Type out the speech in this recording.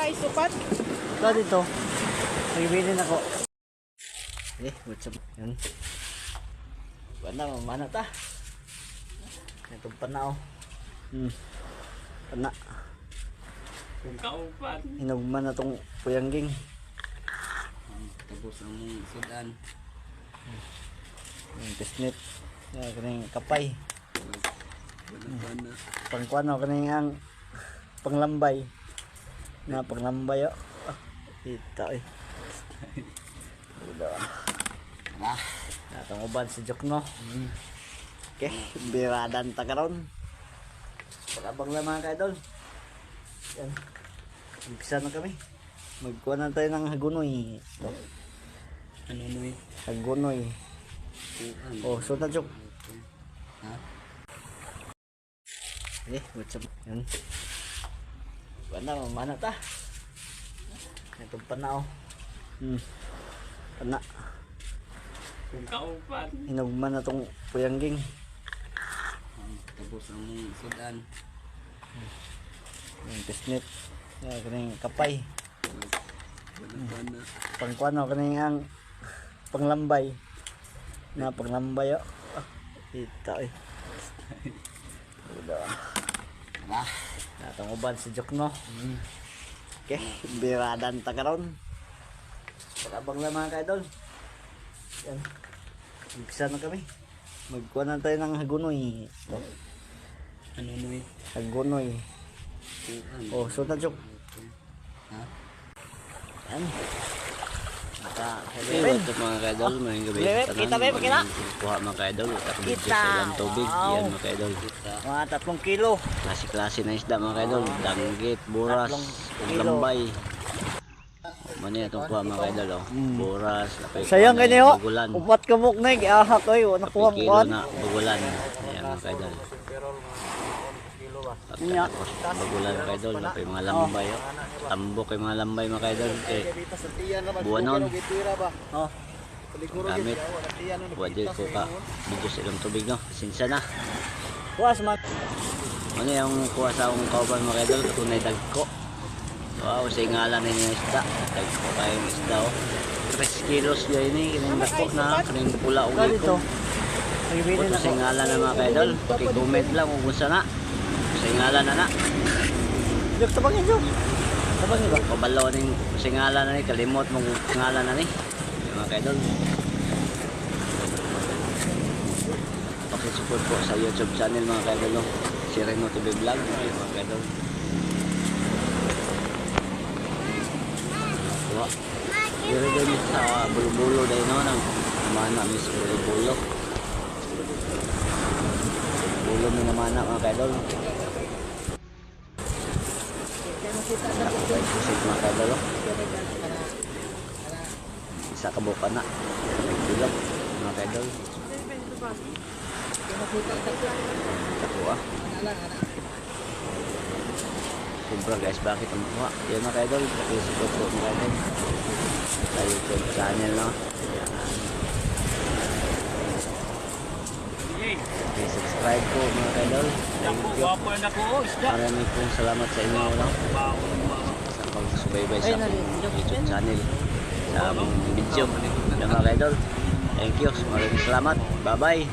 Ay, supat. Ito dito. Nagbili na ako. Eh, what's up? Yan. Wala, mamana ta. Itong pana oh. Hmm. Pana. Kaupan. Hinugman na tong puyangging. Tapos ang mong sudan. Yung pisnit. Yan, kaning kapay. Wala Pangkuano, kaning ang panglambay. Na panglambay oh. Ah, kita eh. Uda. Ah. Natong uban si Jok no. Okay, biradan ta karon. Pagabang lang mga kaidol. Yan. Umpisa na kami. Magkuha na tayo ng hagunoy. Ito, Ano no eh? hagunoy. Oh, so na Jok. Ha? Eh, what's up? Yan. Wala, mamana ta. Itong pana oh. Hmm. Pana. Kaupan. Hinugman na tong puyangging. Tapos ang sudan. Yung pisnit. Yan, kaning kapay. Pangkuano, kaning ang panglambay. Na panglambay oh. Ah, kita eh. Ah. Natong uban si Jok no. Okay, biradan ta karon. Pagabang lang mga kaidol. Yan. Umpisa na kami. Magkuha na tayo ng hagunoy. Ito, Ano no eh? hagunoy. Oh, so na Jok. Ha? Yan. Hey, what's up mga kaidol? Maraming gabi kita ba, pakita? Kuha mga kaidol. Takbid Kita. sa ilang tubig. Wow. Yan mga kaidol. Mga tatlong kilo. Klase-klase na isda mga kaidol. Danggit, buras, Tatlong lambay. Mano yan itong kuha mga kaidol. Oh. Buras, lapay Sayang yung Bagulan. Upat ka muknig. Ahak ko yun. Lapay Nakuha ko. kilo na bagulan. Ayan mga kaidol. Nya. Bagulan mga kaidol. Lapay mga lambay. Oh. Tambok yung mga lambay mga kaidol. Eh, buwan nun. Oh. Gamit. Pwede ko ka. Medyo sa ilang tubig no. Sinsa na. Kuha sa mga. Ano yung kuha sa akong kauban mga kaidol? Tunay dagko. Wow, sa ngalan ninyo yung isda. Dagko kayong isda oh. 3 kilos yun eh. Kining dako na. Kining pula o Ito dito. Nagbili Kung na sa ako. ngalan na mga kaidol, paki-comment lang kung gusto na. Sa ngalan na na. Jok, tabangin Jok. Tabangin ba? Pabalaw ning sa ngalan na ni, kalimot mong ngalan na ni. Yung mga kaidol. Pakisupport po sa YouTube channel mga kaidol. no? Si Reno TV Vlog, yung mga kaidol. Diba? Dito din sa bulo-bulo dahil no, nang mana mis bulo-bulo. Bulo mo naman na mga kaidol. Isa ka buka na. May tulog mga kaidol. Ako ah. Sobra guys, bakit ang mukha? Yan mga kaidol, pakisupport po mga kaidol. Sa YouTube channel no. Okay, subscribe po mga kaidol. Thank you. Maraming pong salamat sa inyo no. Sa pagsubaybay sa aking YouTube channel. Sa aming video. Yan mga kaidol. Thank you. Maraming salamat. Bye-bye.